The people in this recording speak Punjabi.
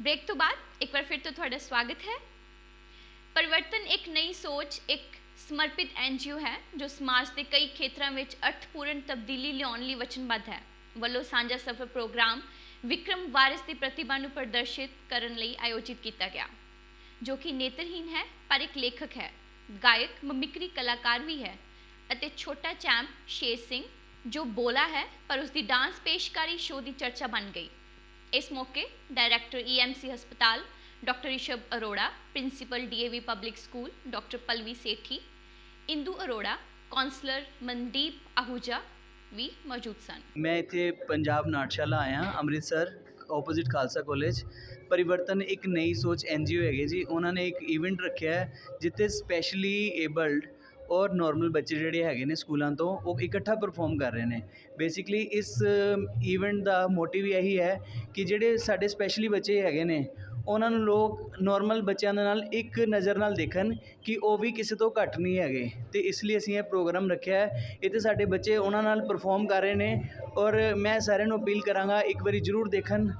ਬ੍ਰੇਕ ਤੋਂ ਬਾਅਦ ਇੱਕ ਵਾਰ ਫਿਰ ਤੋਂ ਤੁਹਾਡਾ ਸਵਾਗਤ ਹੈ ਪਰਿਵਰਤਨ ਇੱਕ ਨਈ ਸੋਚ ਇੱਕ ਸਮਰਪਿਤ ਐਨਜੀਓ ਹੈ ਜੋ ਸਮਾਜ ਦੇ ਕਈ ਖੇਤਰਾਂ ਵਿੱਚ ਅਰਥਪੂਰਨ ਤਬਦੀਲੀ ਲਿਆਉਣ ਲਈ ਵਚਨਬੱਧ ਹੈ ਵੱਲੋਂ ਸਾਂਝਾ ਸਫਰ ਪ੍ਰੋਗਰਾਮ ਵਿਕਰਮ ਵਾਰਿਸ ਦੀ ਪ੍ਰਤਿਭਾ ਨੂੰ ਪ੍ਰਦਰਸ਼ਿਤ ਕਰਨ ਲਈ ਆਯੋਜਿਤ ਕੀਤਾ ਗਿਆ ਜੋ ਕਿ ਨੇਤਰਹੀਨ ਹੈ ਪਰ ਇੱਕ ਲੇਖਕ ਹੈ ਗਾਇਕ ਮਮਿਕਰੀ ਕਲਾਕਾਰ ਵੀ ਹੈ ਅਤੇ ਛੋਟਾ ਚੈਂਪ ਸ਼ੇਰ ਸਿੰਘ ਜੋ ਬੋਲਾ ਹੈ ਪਰ ਉਸ ਦੀ ਡਾਂਸ ਪੇਸ਼ਕਾਰੀ ਸ਼ੋਅ ਦੀ ਚਰਚਾ ਬਣ ਗਈ ਇਸ ਮੌਕੇ ਡਾਇਰੈਕਟਰ ਈਐਮਸੀ ਹਸਪਤਾਲ, doctor Rishabh Arora, principal DAV public school, doctor Pallavi Sethi, Indu Arora counsellor Mandeep Ahuja ਵੀ ਮੌਜੂਦ ਸਨ। ਮੈਂ ਇੱਥੇ ਪੰਜਾਬ ਨਾਟਸ਼ਾਲਾ ਆਇਆ, ਅੰਮ੍ਰਿਤਸਰ ਆਪੋਜ਼ਿਟ ਖਾਲਸਾ ਕਾਲਜ ਪਰਿਵਰਤਨ ਇੱਕ ਨਈ ਸੋਚ ਐਨਜੀਓ ਹੈਗੇ ਜੀ, ਉਹਨਾਂ ਨੇ ਇੱਕ ਇਵੈਂਟ ਰੱਖਿਆ ਹੈ, ਜਿੱਥੇ ਸਪੈਸ਼ਲੀ ਏਬਲਡ ਔਰ ਨੋਰਮਲ ਬੱਚੇ ਜਿਹੜੇ ਹੈਗੇ ਨੇ ਸਕੂਲਾਂ ਤੋਂ, ਉਹ ਇਕੱਠਾ ਪਰਫੋਰਮ ਕਰ ਰਹੇ ਨੇ। ਬੇਸਿਕਲੀ ਇਸ ਈਵੈਂਟ ਦਾ ਮੋਟਿਵ ਇਹੀ ਹੈ ਕਿ ਜਿਹੜੇ ਸਾਡੇ ਸਪੈਸ਼ਲੀ ਬੱਚੇ ਹੈਗੇ ਨੇ, ਉਹਨਾਂ ਨੂੰ ਲੋਕ ਨੋਰਮਲ ਬੱਚਿਆਂ ਦੇ ਨਾਲ ਇੱਕ ਨਜ਼ਰ ਨਾਲ ਦੇਖਣ ਕਿ ਉਹ ਵੀ ਕਿਸੇ ਤੋਂ ਘੱਟ ਨਹੀਂ ਹੈਗੇ। ਅਤੇ ਇਸ ਲਈ ਅਸੀਂ ਇਹ ਪ੍ਰੋਗਰਾਮ ਰੱਖਿਆ ਹੈ। ਇੱਥੇ ਸਾਡੇ ਬੱਚੇ ਉਹਨਾਂ ਨਾਲ ਪਰਫੋਰਮ ਕਰ ਰਹੇ ਨੇ ਔਰ ਮੈਂ ਸਾਰਿਆਂ ਨੂੰ ਅਪੀਲ ਕਰਾਂਗਾ, ਇੱਕ ਵਾਰੀ ਜ਼ਰੂਰ ਦੇਖਣ।